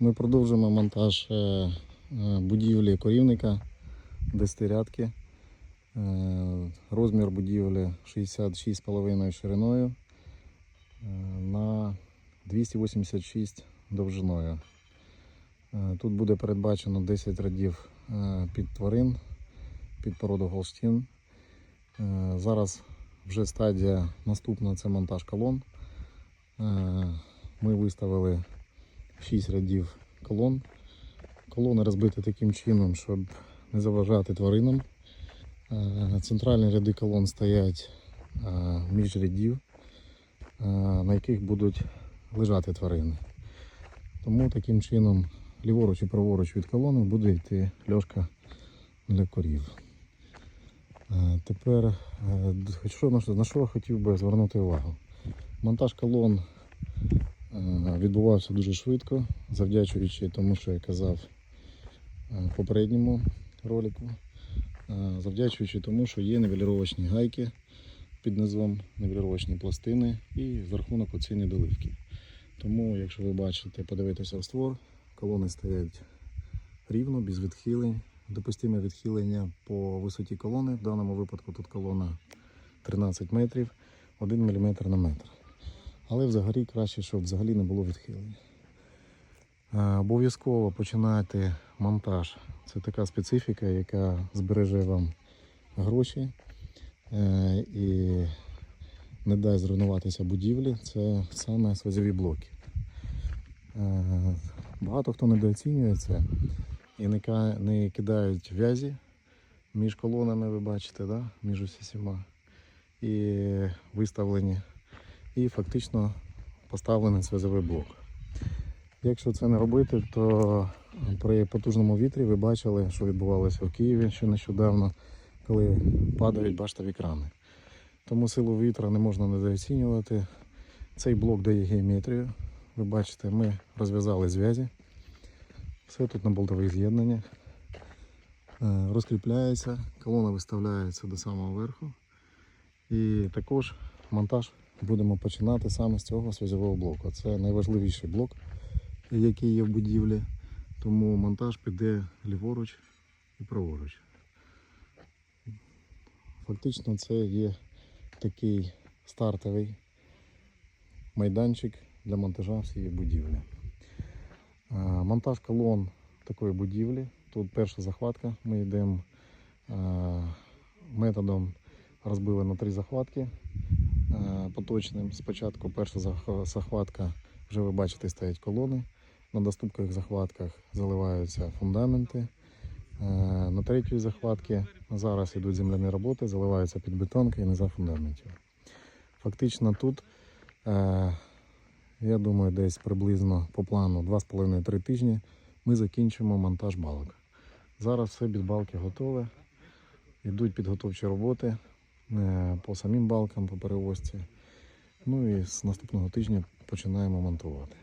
Ми продовжуємо монтаж е, е, будівлі корівника десятирядки. Е, Розмір будівлі 66,5 шириною на 286 довжиною. Тут буде передбачено 10 радів під тварин, під породу Голштін. Зараз вже стадія наступна це монтаж колон. Ми виставили 6 рядів колон. Колони розбиті таким чином, щоб не заважати тваринам. Е, Центральні ряди колон стоять е, між рядів, е, на яких будуть лежати тварини. Тому таким чином ліворуч і праворуч від колони буде йти льошка для корів. Тепер на що- хотів би звернути увагу. Монтаж колон відбувався дуже швидко, завдячуючи тому, що я казав е, в попередньому ролику, Е, завдячуючи тому, що є нівеліровочні гайки під низом, нівеліровочні пластини і за рахунок оцієї недоливки. Тому, якщо ви бачите, подивитися створ, колони стоять рівно, без відхилень. Допустиме відхилення по висоті колони. В даному випадку тут колона 13 метрів, 1 мм на метр. Але взагалі краще, щоб взагалі не було відхилень. Е, Обов'язково починати монтаж. Це така специфіка, яка збереже вам гроші е, і не дасть зруйнуватися будівлі. Це саме связові блоки. Е, Багато хто недооцінює це і не кидають в'язі між колонами, ви бачите, да? між усіма і виставлені, і фактично поставлений связовий блок. Якщо це не робити, то при потужному вітрі ви бачили, що відбувалося в Києві ще нещодавно, коли падають баштові крани. Тому силу вітра не можна недооцінювати. Цей блок дає геометрію. Ви бачите, ми розв'язали зв'язі. Все тут на болтових з'єднаннях. Е, Розкріпляється, колона виставляється до самого верху. І також монтаж будемо починати саме з цього зв'язового блоку. Це найважливіший блок, який є в будівлі. Тому монтаж піде ліворуч і праворуч. Фактично це є такий стартовий майданчик для монтажа всієї будівлі. Монтаж колон такої будівлі. Тут перша захватка. Ми йдемо методом розбили на три захватки поточним. Спочатку перша захватка, вже ви бачите, стоять колони. На доступних захватках заливаються фундаменти. Е, На третій захватці зараз йдуть земляні роботи, заливаються підбетонки і низа фундаментів. Фактично тут, е, я думаю, десь приблизно по плану 2,5-3 тижні ми закінчимо монтаж балок. Зараз все без балки готове. Йдуть підготовчі роботи е, по самим балкам, по перевозці. Ну і з наступного тижня починаємо монтувати.